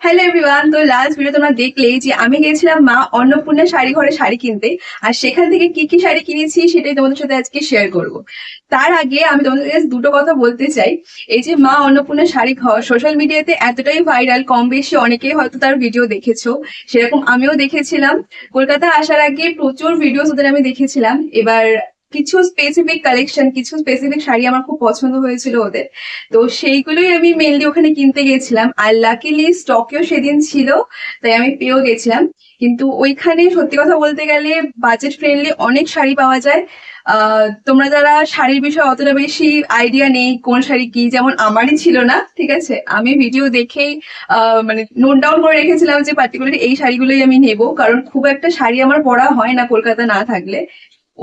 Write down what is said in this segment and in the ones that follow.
Hello everyone তো last video তোমরা দেখলেই যে আমি গেছিলাম মা অন্নপূর্ণা শাড়ি ঘরে শাড়ি কিনতে, আর সেখান থেকে কি কি শাড়ি কিনেছি সেটাই তোমাদের সাথে আজকে শেয়ার করব। তার আগে আমি তোমাদের দুটো কথা বলতে চাই। এই যে মা অন্নপূর্ণা শাড়ি ঘর সোশ্যাল মিডিয়াতে এতটাই ভাইরাল কম বেশি অনেকেই হয়তো তার ভিডিও দেখেছ। সেরকম আমিও দেখেছিলাম। কলকাতা আসার আগে প্রচুর ভিডিও ওদের আমি দেখেছিলাম। এবার কিছু স্পেসিফিক কালেকশন কিছু স্পেসিফিক শাড়ি আমার খুব পছন্দ হয়েছিল ওদের। তো সেইগুলোই আমি মেনলি ওখানে কিনতে গেছিলাম। আর লাকিলি স্টকেও সেদিন ছিল, তাই আমি পেয়েও গেছিলাম। কিন্তু ওইখানে সত্যি কথা বলতে গেলে বাজেট ফ্রেন্ডলি অনেক শাড়ি পাওয়া যায়। তোমরা যারা শাড়ির বিষয়ে অতটা বেশি আইডিয়া নেই, কোন শাড়ি কি, যেমন আমারই ছিল না, ঠিক আছে? আমি ভিডিও দেখেই মানে নোট ডাউন করে রেখেছিলাম যে পার্টিকুলারলি এই শাড়িগুলোই আমি নেব। কারণ খুব একটা শাড়ি আমার পরা হয় না কলকাতা না থাকলে।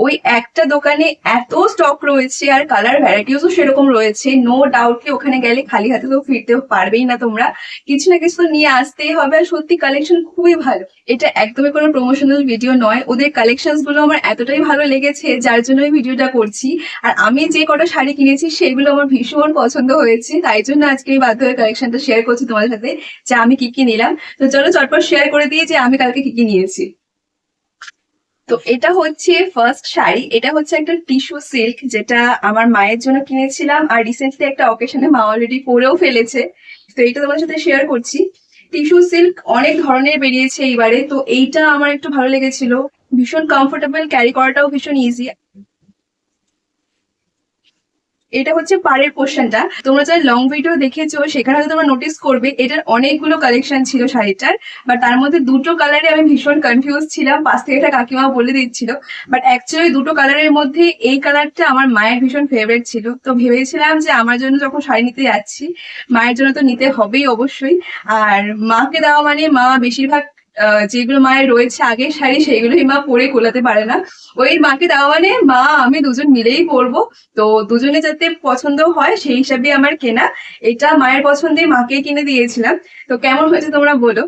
ওই একটা দোকানে এত স্টক রয়েছে আর কালার ভ্যারাইটিসও সেরকম রয়েছে নো ডাউটলি ওখানে গেলে খালি হাতে তো ফিরতে পারবেই না তোমরা। কিছু না কিছু নিয়ে আসতেই হবে আর সত্যি কালেকশন খুবই ভালো। এটা একদমই কোনো প্রমোশনাল ভিডিও নয়, ওদের কালেকশনসগুলো আমার এতটাই ভালো লেগেছে, যার জন্য এই ভিডিওটা করছি। আর আমি যে কটা শাড়ি কিনেছি সেগুলো আমার ভীষণ পছন্দ হয়েছে, তাই জন্য আজকে এই বাধ্য হয়ে কালেকশনটা শেয়ার করছি তোমাদের সাথে, যে আমি কি কি নিলাম। তো চলো চটপট শেয়ার করে দিয়ে যে আমি কালকে কি কি নিয়েছি। তো এটা হচ্ছে ফার্স্ট শাড়ি। এটা হচ্ছে একটা টিস্যু সিল্ক যেটা আমার মায়ের জন্য কিনেছিলাম আর রিসেন্টলি একটা অকেশনে মা অলরেডি পরেও ফেলেছে। তো এটা তোমার সাথে শেয়ার করছি। টিস্যু সিল্ক অনেক ধরনের বেরিয়েছে এইবারে। তো এইটা আমার একটু ভালো লেগেছিল। ভীষণ কমফোর্টেবল ক্যারি করাটাও ভীষণ ইজি এটা হচ্ছে পাড়ের পোর্শনটা তোমরা যারা লং ভিডিও দেখেছ, সেখানে হয়তো তোমরা নোটিস করবে, এটার অনেকগুলো কালেকশন ছিল শাড়িটার বাট তার মধ্যে দুটো কালারে আমি ভীষণ কনফিউজ ছিলাম, পাশ থেকে একটা কাকিমা বলে দিচ্ছিল বাট অ্যাকচুয়ালি দুটো কালারের মধ্যে এই কালারটা আমার মায়ের ভীষণ ফেভারিট ছিল। তো ভেবেছিলাম যে আমার জন্য যখন শাড়ি নিতে যাচ্ছি, মায়ের জন্য তো নিতে হবেই অবশ্যই। আর মাকে দেওয়া মানে মা বেশিরভাগ যেগুলো মায়ের রয়েছে আগের শাড়ি সেগুলোই মা পরে কোলাতে পারে না। ওই মাকে দেওয়া মানে মা, আমি দুজন মিলেই পরবো। তো দুজনে যাতে পছন্দ হয়, সেই হিসাবে আমার কেনা। এটা মায়ের পছন্দে মাকে কিনে দিয়েছিলাম। তো কেমন হয়েছে তোমরা বলো?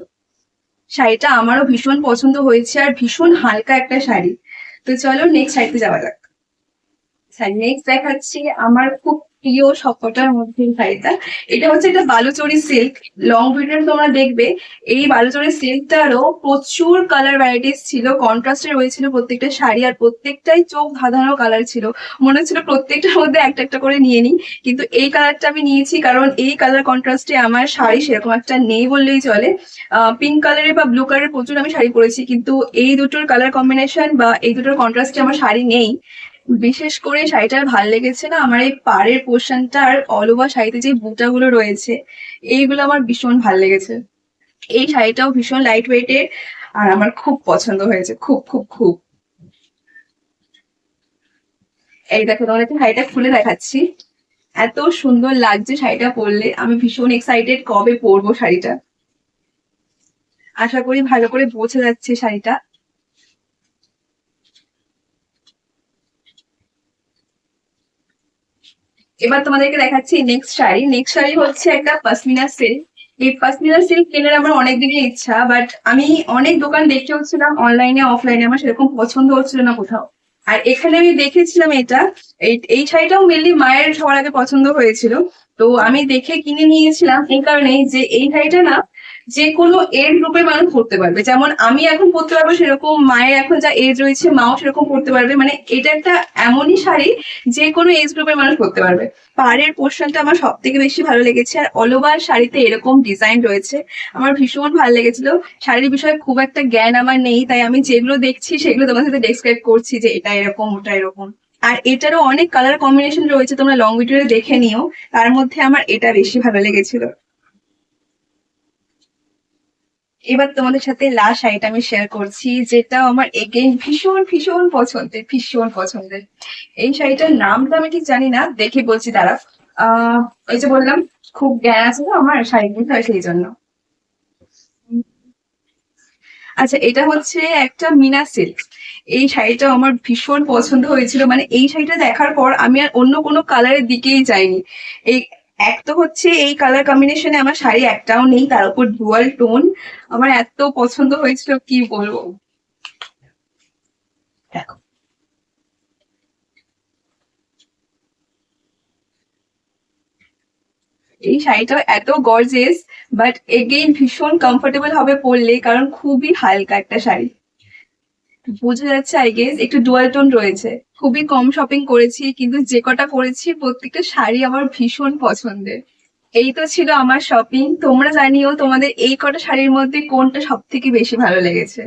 শাড়িটা আমারও ভীষণ পছন্দ হয়েছে আর ভীষণ হালকা একটা শাড়ি। তো চলো নেক্সট শাড়িতে যাওয়া যাক। নেক্সট দেখাচ্ছি আমার খুব প্রিয় সবকটার মধ্যে শাড়িটা এটা হচ্ছে একটা বালুচরি সিল্ক লং ভিডিও তোমরা দেখবে। এই বালুচরি সিল্কটারও প্রচুর কালার ভ্যারাইটিস ছিল। কন্ট্রাস্টে রয়েছিল প্রত্যেকটা শাড়ি আর প্রত্যেকটাই চোখ ধাঁধানো কালার ছিল। মনে হচ্ছিল প্রত্যেকটার মধ্যে একটা একটা করে নিয়ে নিই। কিন্তু এই কালারটা আমি নিয়েছি কারণ এই কালার কন্ট্রাস্টে আমার শাড়ি সেরকম একটা নেই বললেই চলে। পিঙ্ক কালারের বা ব্লু কালারের প্রচুর আমি শাড়ি পরেছি। কিন্তু এই দুটোর কালার কম্বিনেশন বা এই দুটোর কন্ট্রাস্টে আমার শাড়ি নেই। বিশেষ করে শাড়িটার ভালো লেগেছে না, আমার এই পাড়ের পোর্শনটা আর অল ওভার শাড়িতে যে বুটাগুলো রয়েছে, এইগুলো আমার ভীষণ ভালো লেগেছে। এই শাড়িটাও ভীষণ লাইট ওয়েটের আর আমার খুব পছন্দ হয়েছে, খুব খুব খুব। এই দেখো তোমাদেরকে শাড়িটা খুলে দেখাচ্ছি। এত সুন্দর লাগছে শাড়িটা পরলে, আমি ভীষণ এক্সাইটেড কবে পরবো শাড়িটা। আশা করি ভালো করে বোঝা যাচ্ছে শাড়িটা। এবার তোমাদেরকে দেখাচ্ছি নেক্সট শাড়ি। নেক্সট শাড়ি হচ্ছে একটা পাসমিনা সিল্ক এই পাসমিনা সিল্ক কেনার আমার অনেক দিনের ইচ্ছা বাট আমি অনেক দোকান দেখতে হচ্ছিলাম অনলাইনে অফলাইনে আমার সেরকম পছন্দ হচ্ছিল না কোথাও। আর এখানে আমি দেখেছিলাম এটা, এই শাড়িটাও মেনলি মায়ের সবার আগে পছন্দ হয়েছিল। তো আমি দেখে কিনে নিয়েছিলাম, এই কারণে যে এই শাড়িটা না যে কোনো এজ গ্রুপের মানুষ পড়তে পারবে। যেমন আমি এখন পড়তে পারব সেরকম মায়ের এখন যা এজ রয়েছে, মাও সেরকম পড়তে পারবে। মানে এটা একটা এমনই শাড়ি যে কোনো এজ গ্রুপের মানুষ পড়তে পারবে। পাড়ের পোর্শনটা আমার সব থেকে বেশি ভালো লেগেছে। আর অল ওভার শাড়িতে এরকম ডিজাইন রয়েছে। আমার ভীষণ ভালো লেগেছিল। শাড়ির বিষয়ে খুব একটা জ্ঞান আমার নেই, তাই আমি যেগুলো দেখছি সেগুলো তোমার সাথে ডেসক্রাইব করছি যে এটা এরকম, ওটা এরকম। আর এটারও অনেক কালার কম্বিনেশন রয়েছে, তোমরা লং ভিডিওতে দেখে নিও। তার মধ্যে আমার এটা বেশি ভালো লেগেছিল। এবার তোমাদের সাথে লাস্ট শাড়িটা আমি শেয়ার করছি যেটা আমার এগেইন ভীষণ ভীষণ পছন্দের ভীষণ পছন্দের। এই শাড়িটার নামটা আমি ঠিক জানি না, দেখে বলছি দাঁড়া আহ ওই যে বললাম, খুব জ্ঞান আছে তো আমার শাড়ির হয় সেই জন্য। আচ্ছা এটা হচ্ছে একটা মিনা সিল্ক এই শাড়িটা আমার ভীষণ পছন্দ হয়েছিল। মানে এই শাড়িটা দেখার পর আমি আর অন্য কোনো কালারের দিকেই যাইনি। এই এক তো হচ্ছে এই কালার কম্বিনেশনে আমার শাড়ি একটাও নেই, তার উপর ডুয়াল টোন আমার এত পছন্দ হয়েছিল, কি বলব? দেখো। এই শাড়িটা এত গর্জেস বাট এগেইন ভীষণ কমফোর্টেবল হবে পরলে, কারণ খুবই হালকা একটা শাড়ি। বোঝা যাচ্ছে আই গেস একটু ডুয়াল টোন রয়েছে। খুবই কম শপিং করেছি, কিন্তু যে কটা করেছি, প্রত্যেকটা শাড়ি আমার ভীষণ পছন্দের। এই তো ছিল আমার শপিং তোমরা জানিও তোমাদের এই কটা শাড়ির মধ্যে কোনটা সব থেকে বেশি ভালো লেগেছে।